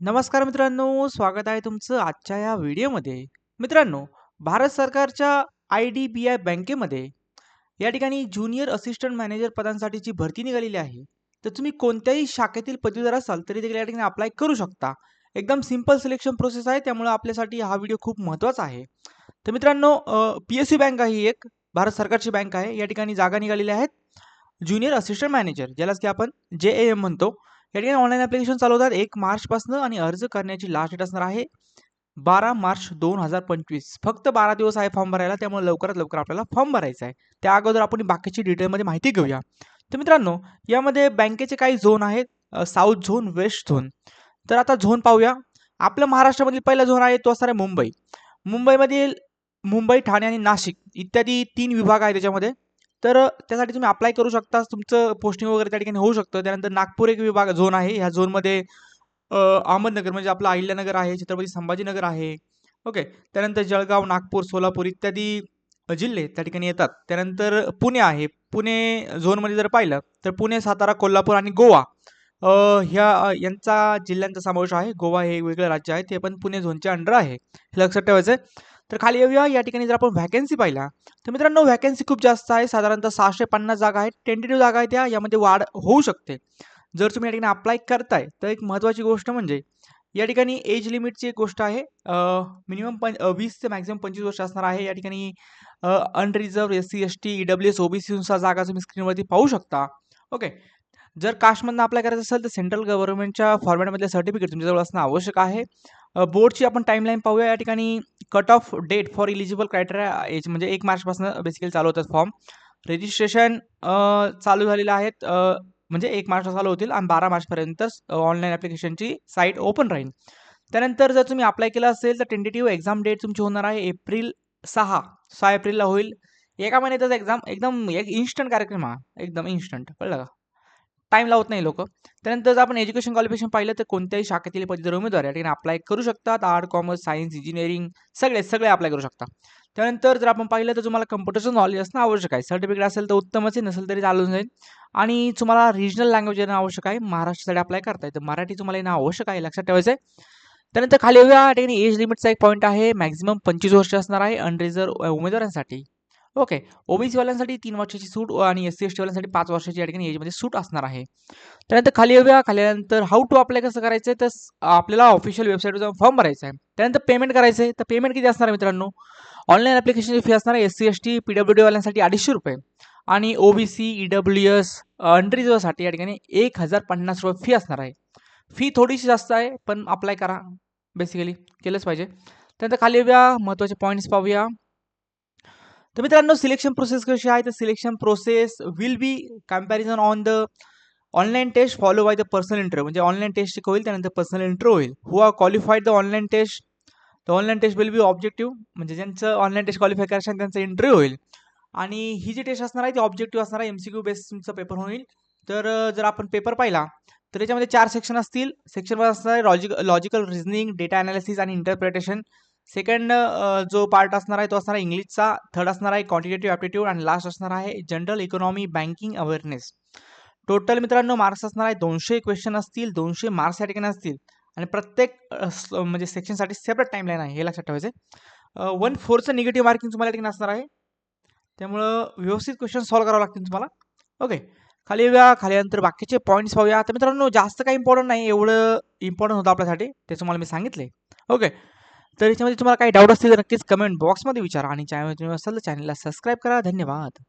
नमस्कार मित्रांनो, स्वागत आहे तुमचं आजच्या या व्हिडिओमध्ये. मित्रांनो, भारत सरकारच्या आय-डी-बी-आय बँकेमध्ये या ठिकाणी ज्युनियर असिस्टंट मॅनेजर पदांसाठीची भरती निघालेली आहे. तर तुम्ही कोणत्याही शाखेतील पदवीधर असाल तरी देखील या ठिकाणी अप्लाय करू शकता. एकदम सिंपल सिलेक्शन प्रोसेस आहे त्यामुळे आपल्यासाठी हा व्हिडिओ खूप महत्त्वाचा आहे. तर मित्रांनो पी एस सी बँक आहे ही एक भारत सरकारची बँक आहे. या ठिकाणी जागा निघालेल्या आहेत. ज्युनियर असिस्टंट मॅनेजर ज्यालाच की आपण जे-ए-एम म्हणतो. या ठिकाणी ऑनलाईन ॲप्लिकेशन चालू होतात एक मार्चपासून आणि अर्ज करण्याची लास्ट डेट असणार आहे 12 मार्च 2025. फक्त 12 दिवस आहे फॉर्म भरायला त्यामुळे लवकरात लवकर आपल्याला फॉर्म भरायचा आहे. त्या अगोदर आपण बाकीची डिटेलमध्ये माहिती घेऊया. तर मित्रांनो यामध्ये बँकेचे काही झोन आहेत साऊथ झोन, वेस्ट झोन. तर आता झोन पाहूया. आपल्या महाराष्ट्रामधील पहिला झोन आहे तो असणार आहे मुंबई. मुंबईमधील मुंबई, ठाणे आणि नाशिक इत्यादी तीन विभाग आहेत त्याच्यामध्ये. तर त्यासाठी तुम्ही अप्लाय करू शकता. तुमचं पोस्टिंग वगैरे त्या ठिकाणी होऊ शकतं. त्यानंतर नागपूर एक विभाग झोन आहे. ह्या झोनमध्ये अहमदनगर म्हणजे आपलं अहिल्यानगर आहे, छत्रपती संभाजीनगर आहे. ओके. त्यानंतर जळगाव, नागपूर, सोलापूर इत्यादी जिल्हे त्या ठिकाणी येतात. त्यानंतर पुणे आहे. पुणे झोनमध्ये जर पाहिलं तर पुणे, सातारा, कोल्हापूर आणि गोवा ह्या यांचा जिल्ह्यांचा समावेश आहे. गोवा हे वेगळं राज्य आहे. ते पण पुणे झोनच्या अंडर आहे. हे लक्षात ठेवायचं आहे. तर खाली येऊया. या ठिकाणी जर आपण व्हॅकन्सी पाहिल्या तर मित्रांनो व्हॅकन्सी खूप जास्त आहे. साधारणतः 650 जागा आहेत. टेंटेटिव्ह जागा आहेत त्या. यामध्ये वाढ होऊ शकते. जर तुम्ही या ठिकाणी अप्लाय करताय तर एक महत्त्वाची गोष्ट म्हणजे या ठिकाणी एज लिमिटची एक गोष्ट आहे. मिनिमम पं वीस ते मॅक्झिमम पंचवीस वर्ष असणार आहे. या ठिकाणी अनरिझर्व एस-सी, एस-टी, ई-डब्ल्यू-एस, ओ-बी-सीनुसार जागा तुम्ही स्क्रीनवरती पाहू शकता. ओके. जर कास्टमधनं अप्लाय करायचं असेल तर सेंट्रल गव्हर्नमेंटच्या फॉर्मॅटमधले सर्टिफिकेट तुमच्याजवळ असणं आवश्यक आहे. बोर्डची आपण टाईमलाईन पाहूया. या ठिकाणी cut off date for eligible criteria age म्हणजे एक मार्चपासून बेसिकली चालू होतात फॉर्म. रजिस्ट्रेशन चालू झालेलं आहेत म्हणजे एक मार्च चालू होतील आणि 12 मार्चपर्यंत ऑनलाईन ॲप्लिकेशनची साईट ओपन राहील. त्यानंतर जर तुम्ही अप्लाय केलं असेल तर टेंटेटिव्ह एक्झाम डेट तुमची होणार आहे एप्रिल 6 6 एप्रिलला होईल. एका महिन्यातच एक्झाम एकदम एक इन्स्टंट कार्यक्रम हा. एकदम इन्स्टंट कळलं का? टाईम लावत नाही लोकं. त्यानंतर जर आपण एज्युकेशन क्वालिफिकेशन पाहिलं तर कोणत्याही शाखेतील पदवीधर उमेदवार या ठिकाणी अप्लाय करू शकतात. आर्ट, कॉमर्स, सायन्स, इंजिनिअरिंग सगळे, सगळे अप्लाय करू शकता. त्यानंतर जर आपण पाहिलं तर तुम्हाला कम्प्युटरचं नॉलेज असणं आवश्यक आहे. सर्टिफिकेट असेल तर उत्तमच आहे. नसेल तरी चालून जाईल. आणि तुम्हाला रिजनल लँग्वेज येणं आवश्यक आहे. महाराष्ट्रासाठी अप्लाय करता तर मराठी तुम्हाला येणं आवश्यक आहे. लक्षात ठेवायचं आहे. त्यानंतर खाली येऊया. ठिकाणी एज लिमिटचा एक पॉईंट आहे. मॅक्झिमम पंचवीस वर्ष असणार आहे अनरिझर्व उमेदवारांसाठी. ओके. ओ-बी-सीवाल्यांसाठी 3 वर्षाची सूट आणि एस-सी, एस-टीवाल्यांसाठी पाच वर्षाची या ठिकाणी एजमध्ये सूट असणार आहे. त्यानंतर खाली येऊया. खाल्यानंतर हाऊ टू अप्लाय कसं करायचं आहे तर आपल्याला ऑफिशियल वेबसाईटवर जाऊन फॉर्म भरायचा आहे. त्यानंतर पेमेंट करायचं आहे. तर पेमेंट किती असणार आहे मित्रांनो? ऑनलाईन ॲप्लिकेशनची फी असणार आहे एस-सी, एस-टी, पी-डब्ल्यू-डीवाल्यांसाठी ₹250 आणि ओ-बी-सी, ई-डब्ल्यू-एस, अंडरीजसाठी या ठिकाणी ₹1050 फी असणार आहे. फी थोडीशी जास्त आहे पण अप्लाय करा. बेसिकली केलंच पाहिजे. त्यानंतर खाली येऊया. महत्त्वाचे पॉईंट्स पाहूया. तर मित्रांनो सिलेक्शन प्रोसेस कशी आहे तर selection process will be comparison on the online test follow by the personal interview म्हणजे ऑनलाईन टेस्ट एक होईल त्यानंतर पर्सनल इंटरव्ह्यू होईल. Who are qualified the online test the online test will be objective म्हणजे ज्यांचं ऑनलाईन टेस्ट क्वालिफाय करशाल त्यांचा interview होईल. आणि ही जी टेस्ट असणार आहे ती ऑब्जेक्टिव्ह असणार आहे. एम-सी-क्यू बेस्ड तुमचा पेपर होईल. तर जर आपण पेपर पाहिला तर याच्यामध्ये चार सेक्शन असतील. सेक्शनमध्ये असणार आहे logic logical reasoning, data analysis आणि इंटरप्रिटेशन. सेकंड जो पार्ट असणार आहे तो असणार आहे इंग्लिशचा. थर्ड असणार आहे क्वांटिटेटिव्ह ॲप्टिट्यूड आणि लास्ट असणार आहे general economy, banking awareness. Total मित्रांनो मार्क्स असणार आहे दोनशे क्वेश्चन असतील. दोनशे मार्क्स या ठिकाणी असतील आणि प्रत्येक म्हणजे सेक्शनसाठी सेपरेट टाईमलाईन आहे हे लक्षात ठेवायचं आहे. अ, 1/4चं निगेटिव्ह मार्किंग तुम्हाला या ठिकाणी असणार आहे. त्यामुळं व्यवस्थित क्वेश्चन सॉल्व्ह करावं लागतील तुम्हाला. ओके. खाली येऊया. खाली नंतर बाकीचे पॉईंट्स पाहूया. तर मित्रांनो जास्त काही इम्पॉर्टंट नाही. एवढं इम्पॉर्टंट होतं आपल्यासाठी ते तुम्हाला मी सांगितले ओके. तर याच्यामध्ये तुम्हाला काही डाऊट असतील तर नक्कीच कमेंट बॉक्समध्ये विचारा आणि चॅनल तुम्ही तर चॅनलला सबस्क्राईब करा. धन्यवाद.